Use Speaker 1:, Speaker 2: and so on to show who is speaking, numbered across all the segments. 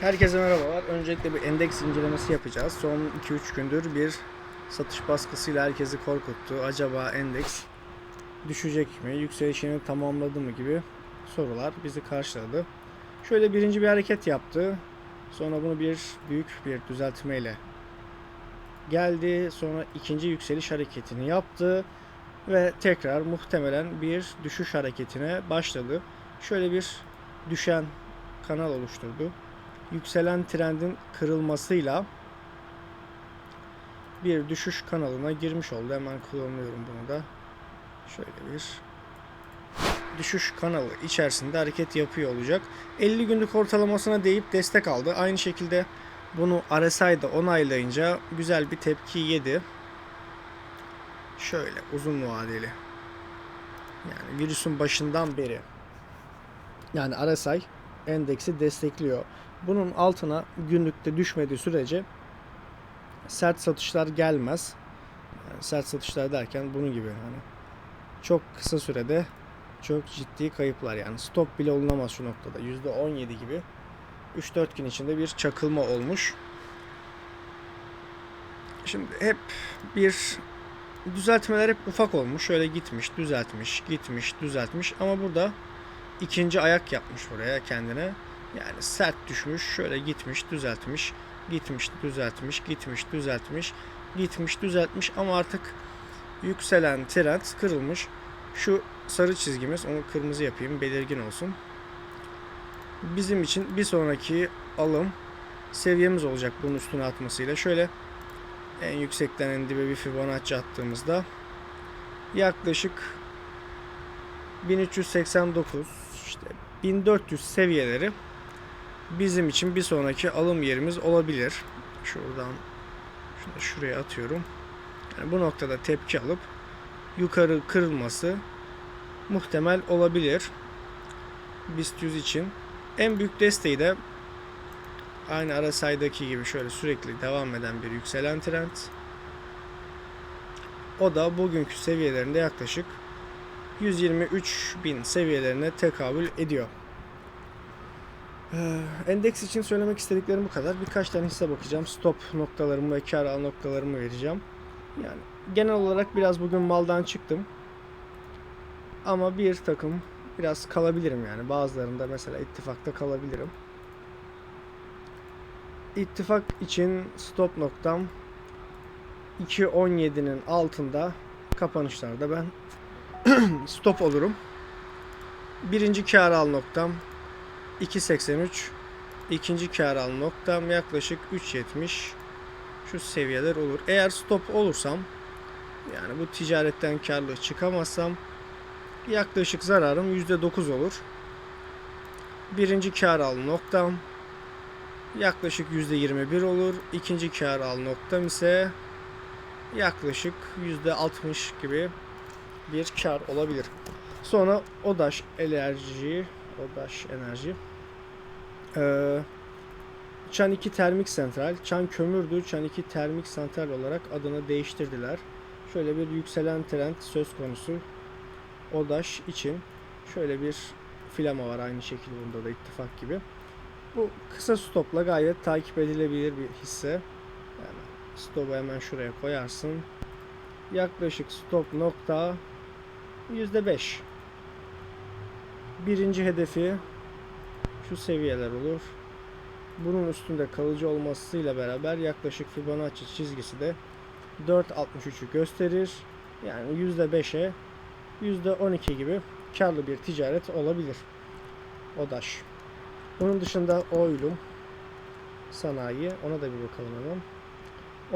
Speaker 1: Herkese merhabalar. Öncelikle bir endeks incelemesi yapacağız. Son 2-3 gündür bir satış baskısıyla herkesi korkuttu. Acaba endeks düşecek mi, yükselişini tamamladı mı gibi sorular bizi karşıladı. Şöyle birinci bir hareket yaptı. Sonra bunu bir büyük bir düzeltmeyle geldi. Sonra ikinci yükseliş hareketini yaptı ve tekrar muhtemelen bir düşüş hareketine başladı. Şöyle bir düşen kanal oluşturdu yükselen trendin kırılmasıyla bir düşüş kanalına girmiş oldu. Hemen kullanıyorum bunu da. Şöyle bir düşüş kanalı içerisinde hareket yapıyor olacak. 50 günlük ortalamasına değip destek aldı. Aynı şekilde bunu RSI'da onaylayınca güzel bir tepki yedi. Şöyle uzun vadeli. Yani virüsün başından beri. Yani RSI endeksi destekliyor. Bunun altına günlükte düşmediği sürece sert satışlar gelmez. Yani sert satışlar derken bunun gibi hani çok kısa sürede çok ciddi kayıplar yani stop bile olunamaz şu noktada. %17 gibi 3-4 gün içinde bir çakılma olmuş. Şimdi hep bir düzeltmeler hep ufak olmuş. Şöyle gitmiş, düzeltmiş, gitmiş, düzeltmiş ama burada ikinci ayak yapmış buraya kendine. Yani sert düşmüş, şöyle gitmiş, düzeltmiş, gitmiş, düzeltmiş, gitmiş, düzeltmiş, gitmiş, düzeltmiş ama artık yükselen trend kırılmış. Şu sarı çizgimiz, onu kırmızı yapayım, belirgin olsun. Bizim için bir sonraki alım seviyemiz olacak bunun üstüne atmasıyla. Şöyle en yüksekten en dibe bir Fibonacci attığımızda yaklaşık 1389 işte 1400 seviyeleri bizim için bir sonraki alım yerimiz olabilir. Şuradan şunu şuraya atıyorum. Yani bu noktada tepki alıp yukarı kırılması muhtemel olabilir. BIST 100 için. En büyük desteği de aynı RSI'daki gibi şöyle sürekli devam eden bir yükselen trend. O da bugünkü seviyelerinde yaklaşık 123 bin seviyelerine tekabül ediyor. Ee, Endeks için söylemek istediklerim bu kadar. Birkaç tane hisse bakacağım. Stop noktalarımı ve kar al noktalarımı vereceğim. Yani genel olarak biraz bugün maldan çıktım. Ama bir takım biraz kalabilirim yani. Bazılarında mesela ittifakta kalabilirim. İttifak için stop noktam 2.17'nin altında kapanışlarda ben stop olurum. Birinci kar al noktam 2.83 ikinci kar al noktam yaklaşık 3.70 şu seviyeler olur. Eğer stop olursam yani bu ticaretten karlı çıkamazsam yaklaşık zararım %9 olur. Birinci kar al noktam yaklaşık %21 olur. İkinci kar al noktam ise yaklaşık %60 gibi bir kar olabilir. Sonra Odaş enerji, Odaş enerji. Ee, Çan 2 Termik Santral, Çan Kömürdü, Çan 2 Termik Santral olarak adını değiştirdiler. Şöyle bir yükselen trend söz konusu. Odaş için şöyle bir filama var aynı şekilde bunda da ittifak gibi. Bu kısa stopla gayet takip edilebilir bir hisse. Yani stopu hemen şuraya koyarsın. Yaklaşık stop nokta %5. Birinci hedefi şu seviyeler olur. Bunun üstünde kalıcı olmasıyla beraber yaklaşık Fibonacci çizgisi de 4.63'ü gösterir. Yani %5'e %12 gibi karlı bir ticaret olabilir. Odaş. Bunun dışında Oylum sanayi ona da bir bakalım hemen.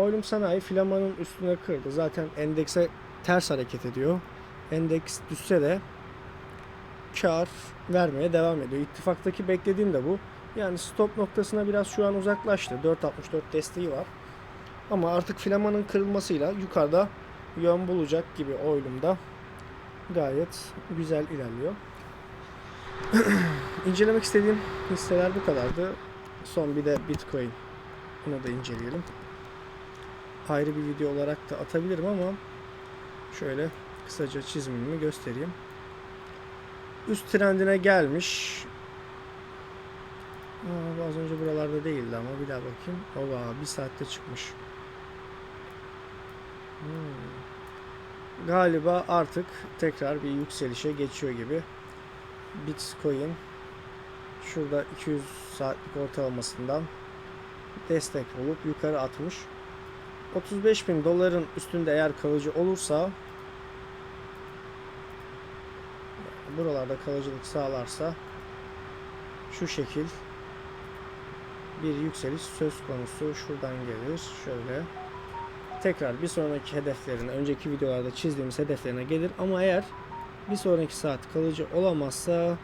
Speaker 1: Oylum sanayi filamanın üstüne kırdı. Zaten endekse ters hareket ediyor. Endeks düşse de kar vermeye devam ediyor. İttifaktaki beklediğim de bu. Yani stop noktasına biraz şu an uzaklaştı. 4.64 desteği var. Ama artık filamanın kırılmasıyla yukarıda yön bulacak gibi oylumda gayet güzel ilerliyor. İncelemek istediğim hisseler bu kadardı. Son bir de Bitcoin. Bunu da inceleyelim. Ayrı bir video olarak da atabilirim ama şöyle kısaca çizimimi göstereyim. Üst trendine gelmiş. Aa, az önce buralarda değildi ama bir daha bakayım. Oba bir saatte çıkmış. Hmm. Galiba artık tekrar bir yükselişe geçiyor gibi. Bitcoin şurada 200 saatlik ortalamasından destek olup yukarı atmış. 35 bin doların üstünde eğer kalıcı olursa buralarda kalıcılık sağlarsa şu şekil bir yükseliş söz konusu şuradan gelir şöyle tekrar bir sonraki hedeflerine önceki videolarda çizdiğimiz hedeflerine gelir ama eğer bir sonraki saat kalıcı olamazsa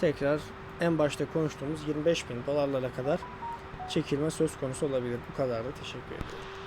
Speaker 1: tekrar en başta konuştuğumuz 25 bin dolarlara kadar çekilme söz konusu olabilir. Bu kadar da teşekkür ederim.